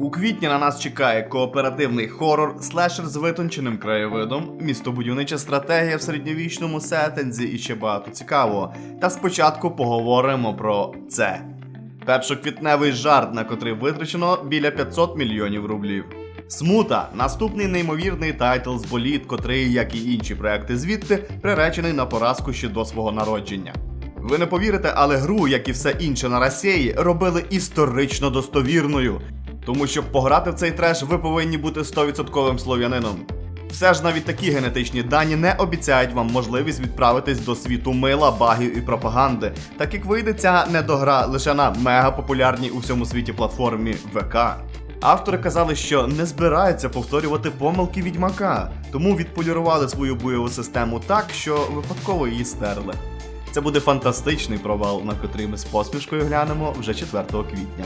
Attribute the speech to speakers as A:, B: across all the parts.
A: У квітні на нас чекає кооперативний хорор, слешер з витонченим краєвидом, містобудівнича стратегія в середньовічному сеттинзі і ще багато цікавого. Та спочатку поговоримо про це. Першоквітневий жарт, на котрий витрачено біля 500 мільйонів рублів. Смута наступний неймовірний тайтл з боліт, котрий, як і інші проекти звідти, приречений на поразку ще до свого народження. Ви не повірите, але гру, як і все інше на Росії, робили історично достовірною. Тому щоб пограти в цей треш, ви повинні бути 100% слов'янином. Все ж навіть такі генетичні дані не обіцяють вам можливість відправитись до світу мила, багів і пропаганди, так як вийде ця недогра лише на мегапопулярній у всьому світі платформі ВК. Автори казали, що не збираються повторювати помилки відьмака, тому відполірували свою бойову систему так, що випадково її стерли. Це буде фантастичний провал, на котрий ми з посмішкою глянемо вже 4 квітня.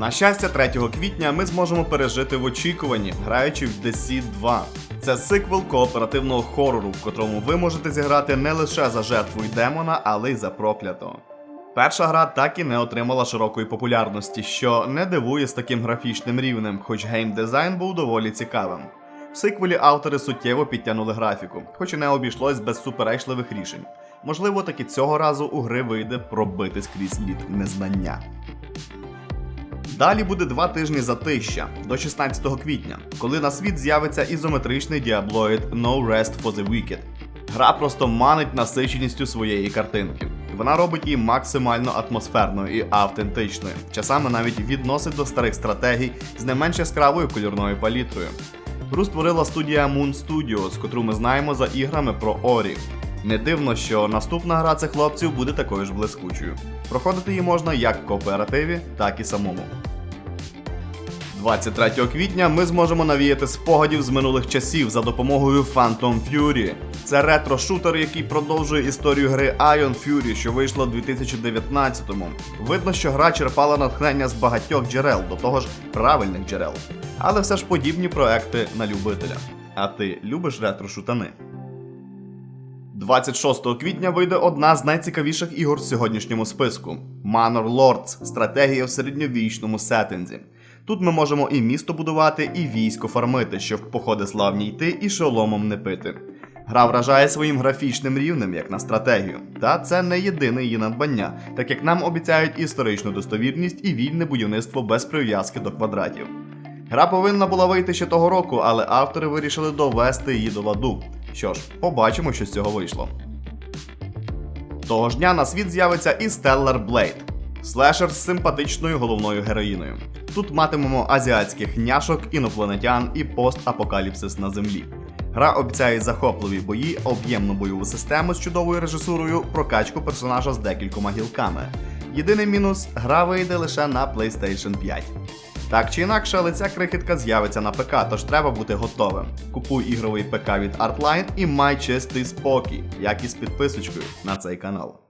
A: На щастя, 3 квітня ми зможемо пережити в очікуванні, граючи в Seed 2. Це сиквел кооперативного хорору, в котрому ви можете зіграти не лише за жертву й демона, але й за проклятого. Перша гра так і не отримала широкої популярності, що не дивує з таким графічним рівнем, хоч геймдизайн був доволі цікавим. В сиквелі автори суттєво підтягнули графіку, хоч і не обійшлось без суперечливих рішень. Можливо, таки цього разу у гри вийде пробити скрізь лід незнання. Далі буде два тижні затища до 16 квітня, коли на світ з'явиться ізометричний діаблоїд No Rest for the Wicked. Гра просто манить насиченістю своєї картинки. Вона робить її максимально атмосферною і автентичною, часами навіть відносить до старих стратегій з не менш яскравою кольорною палітрою. Гру створила студія Moon Studios, котру ми знаємо за іграми про Орі. Не дивно, що наступна гра цих хлопців буде такою ж блискучою. Проходити її можна як в кооперативі, так і самому. 23 квітня ми зможемо навіяти спогадів з минулих часів за допомогою Phantom Fury. Це ретро-шутер, який продовжує історію гри Ion Fury, що вийшла у 2019-му. Видно, що гра черпала натхнення з багатьох джерел, до того ж правильних джерел. Але все ж подібні проекти на любителя. А ти любиш ретро-шутани? 26 квітня вийде одна з найцікавіших ігор в сьогоднішньому списку Manor Lords стратегія в середньовічному сеттинзі. Тут ми можемо і місто будувати, і військо фармити, щоб походи славні йти і шоломом не пити. Гра вражає своїм графічним рівнем, як на стратегію. Та це не єдине її надбання, так як нам обіцяють історичну достовірність і вільне будівництво без прив'язки до квадратів. Гра повинна була вийти ще того року, але автори вирішили довести її до ладу. Що ж, побачимо, що з цього вийшло. Того ж дня на світ з'явиться і Stellar Blade. Слешер з симпатичною головною героїною. Тут матимемо азіатських няшок, інопланетян і постапокаліпсис на землі. Гра обіцяє захопливі бої, об'ємну бойову систему з чудовою режисурою, прокачку персонажа з декількома гілками. Єдиний мінус гра вийде лише на PlayStation 5. Так чи інакше, але ця крихітка з'явиться на ПК, тож треба бути готовим. Купуй ігровий ПК від Artline і май чистий спокій, як і з підписочкою на цей канал.